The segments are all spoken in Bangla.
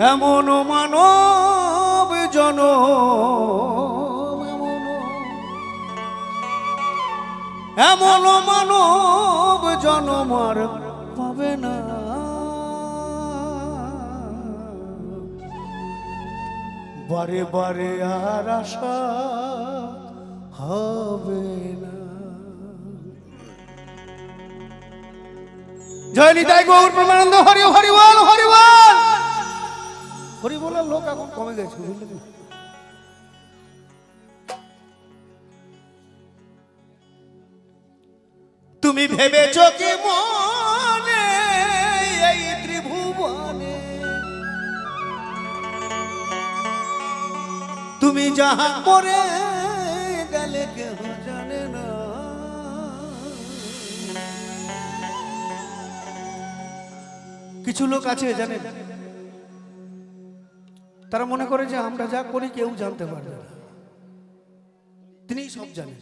এমন মানব জন এমন। মানব জনমার পাবে না। বারে বারে আর আশা হবে না। জয় নিতাই গৌর প্রেমানন্দ হরি হরি বল হরি বল। হরি বলার লোক এখন কমে গেছে তুমি ভেবেছ কি মনে এই ত্রিভুবনে? তুমি যাহা করে গেলে কেউ কিছু লোক আছে জানেন? তারা মনে করে যে আমরা যা করি কেউ জানতে পারবে না। তিনি সব জানেন।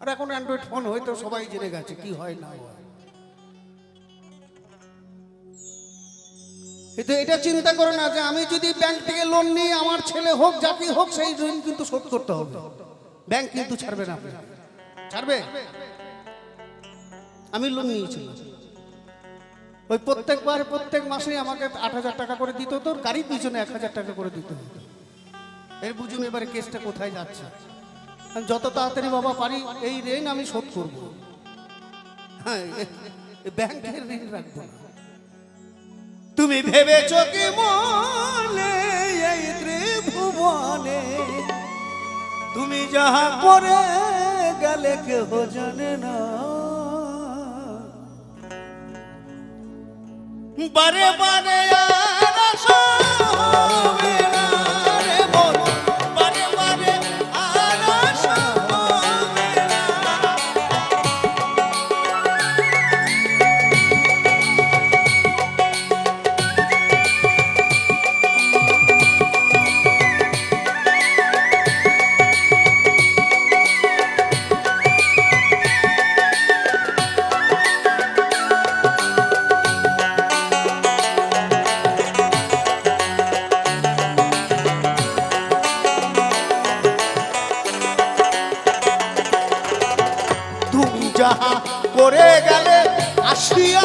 আর এখন অ্যান্ড্রয়েড ফোন হয়তো সবাই জেনে গেছে কি হয়, না হয়। কিন্তু এটা চিন্তা করে না যে আমি যদি ব্যাংক থেকে লোন নিই, আমার ছেলে হোক, যাকে হোক, সেই ঋণ কিন্তু শোধ করতে হবে। ব্যাংক কিন্তু ছাড়বে না ছাড়বে? আমি লোন নিয়েছিলাম। ওই প্রত্যেকবার, প্রত্যেক মাসে আমাকে আট হাজার টাকা করে দিত তোর গাড়ির পিছনে এক হাজার টাকা করে দিত এর বুঝুন এবারে কেসটা কোথায় যাচ্ছে? যত তাড়াতাড়ি বাবা পারি, এই ঋণ আমি শোধ করব। হ্যাঁ ব্যাংকের ঋণ রাখব তুমি ভেবেছ কি মনে, এই ত্রিভুবনে? তুমি যাহা করে গেলে কেহ জানে না। বারে বারে করে গেলে আসিয়া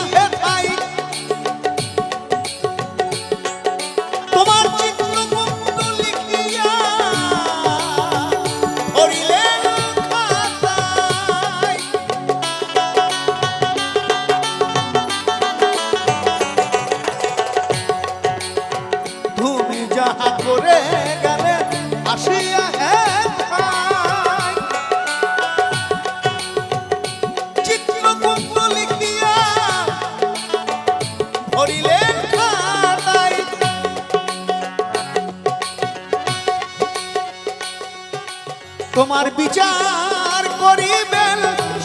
বিচার করিবেন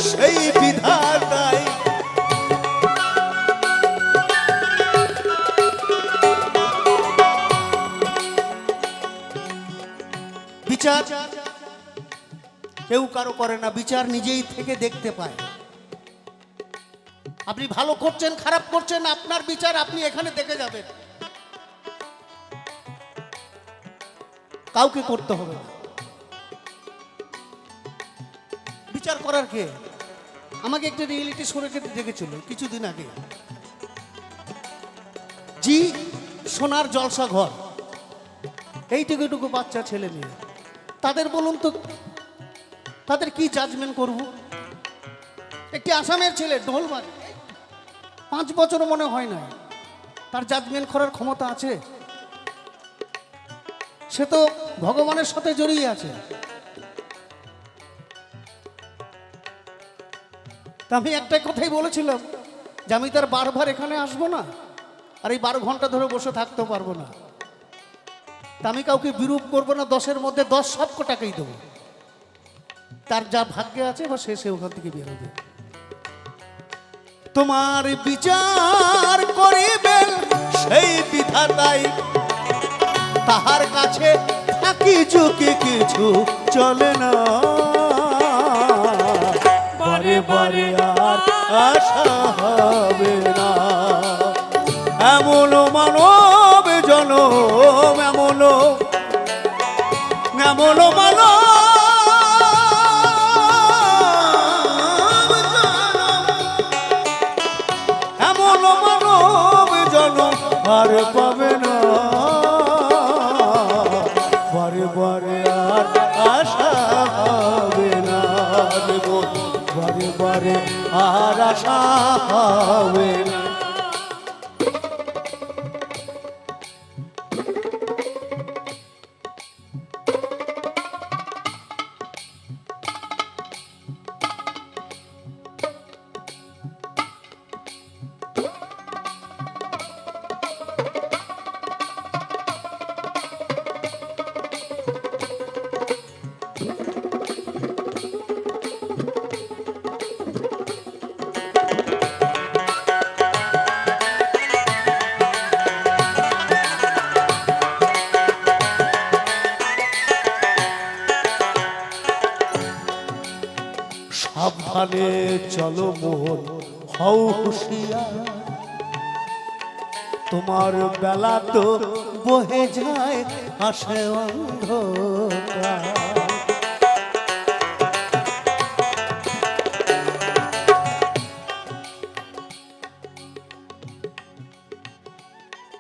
সেই বিধাতায় বিচার কেউ কারও করে না, বিচার নিজেই থেকে দেখতে পায়। আপনি ভালো করছেন, খারাপ করছেন, আপনার বিচার আপনি এখানে দেখে যাবেন। কাউকে করতে হবে না। করার কে? আমাকে একটা রিয়েলিটি শোরে দেখেছিল কিছুদিন আগে। জি, সোনার জলসা ঘর। এইটুকুটুকু বাচ্চা, ছেলে, মেয়ে। তাদের বলুন তো, তাদের কি জাজমেন্ট করব? একটি আসামের ছেলে ঢোলবাড়ি পাঁচ বছর মনে হয় না তার জাজমেন্ট করার ক্ষমতা আছে। সে তো ভগবানের সাথে জড়িয়ে আছে। তা আমি একটা কথাই বলেছিলাম যে আমি তার বারবার এখানে আসব না, আর এই বারো ঘণ্টা ধরে বসে থাকতেও পারব না। তা আমি কাউকে বিরূপ করব না, দশের মধ্যে দশ সব টাকাই দেবো। তার যা ভাগ্যে আছে বা সে সে ওখান থেকে বেরোবে। তোমার বিচার করিবেন সেই বিধাতাই। তাহার কাছে থাকি ঝুঁকি, কিছু চলে না। বারে আর আশা হবে না। এমন মানব বরে বরে আর আশা হবে না। সাবধানে চলো মোহন, হও হুশিয়ার। তোমার বেলা তো বহে যায়, আসে অন্ধকার।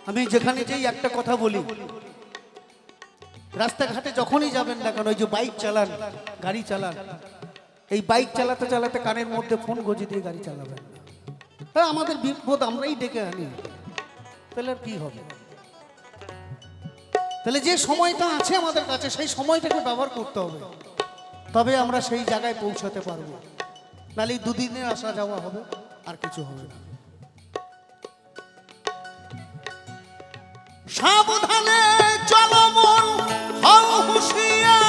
আমি যেখানে যেই একটা কথা বলি, রাস্তাঘাটে যখনই যাবেন না কেন, ওই যে বাইক চালান, গাড়ি চালান এই বাইক চালাতে চালাতে কানের মধ্যে ফোন গজি দিয়ে গাড়ি চালাবেন না। আমাদের বিপদ আমরাই ডেকে আনি। তাহলে আর কি হবে? তাহলে যে সময়টা আছে আমাদের কাছে, সেই সময়টাকে ব্যবহার করতে হবে। তবে আমরা সেই জায়গায় পৌঁছাতে পারব। নাহলে এই দুদিনের আসা যাওয়া হবে, আর কিছু হবে না। সাবধানে চলো মন, হও হুঁশিয়ার।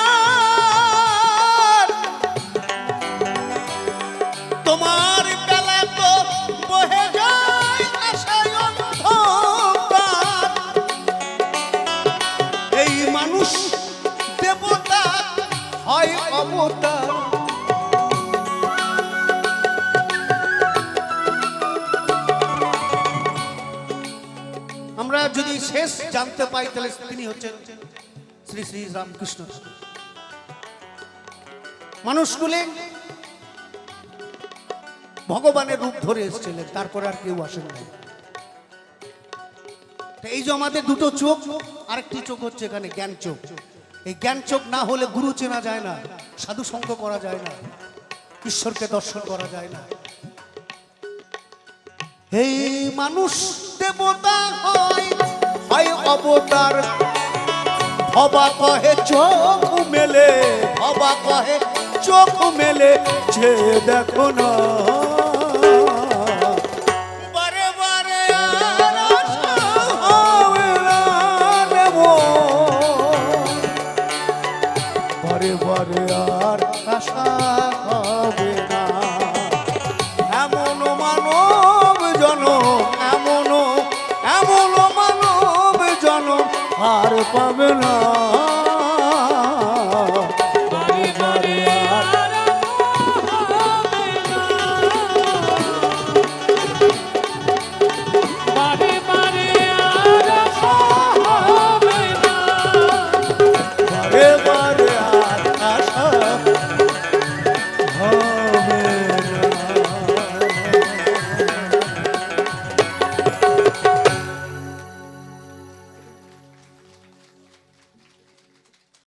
শেষ জানতে পাই, তাহলে তিনি হচ্ছেন শ্রী শ্রী রামকৃষ্ণ মানুষগুলি ভগবানের রূপ ধরে এসেছিলেন, তারপরে আর কেউ আসেন নাই। এই যে আমাদের দুটো চোখ, আরেকটি চোখ হচ্ছে এখানে জ্ঞান চোখ। এই জ্ঞান চোখ না হলে গুরু চেনা যায় না, সাধু সঙ্গ করা যায় না, ঈশ্বরকে দর্শন করা যায় না। এই মানুষ দেবতা হয় হয় অবতার ভবা কহে চোখ মেলে ভবা কহে চোখ মেলে যে দেখো না। আর পাবে না।